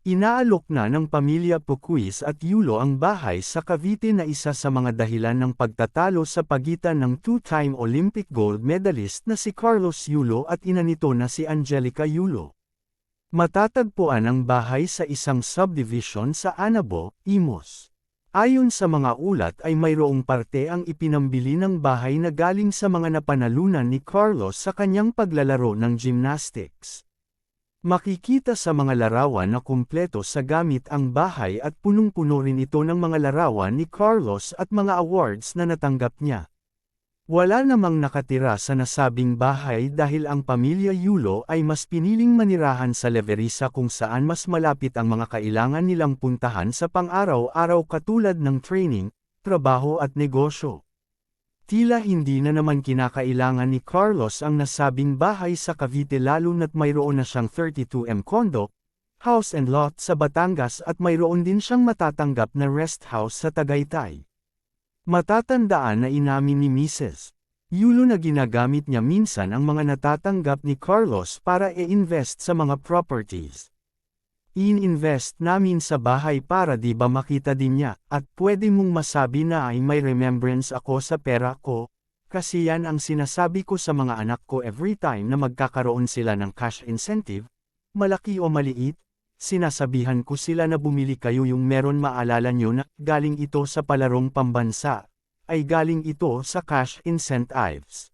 Inaalok na ng pamilya Puquis at Yulo ang bahay sa Cavite na isa sa mga dahilan ng pagtatalo sa pagitan ng two-time Olympic gold medalist na si Carlos Yulo at ina nito na si Angelica Yulo. Matatagpuan ang bahay sa isang subdivision sa Anabo, Imos. Ayon sa mga ulat ay mayroong parte ang ipinambili ng bahay na galing sa mga napanalunan ni Carlos sa kanyang paglalaro ng gymnastics. Makikita sa mga larawan na kumpleto sa gamit ang bahay at punong-puno rin ito ng mga larawan ni Carlos at mga awards na natanggap niya. Wala namang nakatira sa nasabing bahay dahil ang pamilya Yulo ay mas piniling manirahan sa Leverisa kung saan mas malapit ang mga kailangan nilang puntahan sa pang-araw-araw katulad ng training, trabaho at negosyo. Tila hindi na naman kinakailangan ni Carlos ang nasabing bahay sa Cavite lalo na't mayroon na siyang 32M condo, house and lot sa Batangas at mayroon din siyang matatanggap na rest house sa Tagaytay. Matatandaan na inamin ni Mrs. Yulo na ginagamit niya minsan ang mga natatanggap ni Carlos para i-invest sa mga properties. In-invest namin sa bahay para di ba makita din niya, at pwede mong masabi na ay may remembrance ako sa pera ko, kasi yan ang sinasabi ko sa mga anak ko every time na magkakaroon sila ng cash incentive, malaki o maliit, sinasabihan ko sila na bumili kayo yung meron maalala nyo na galing ito sa palarong pambansa, ay galing ito sa cash incentives.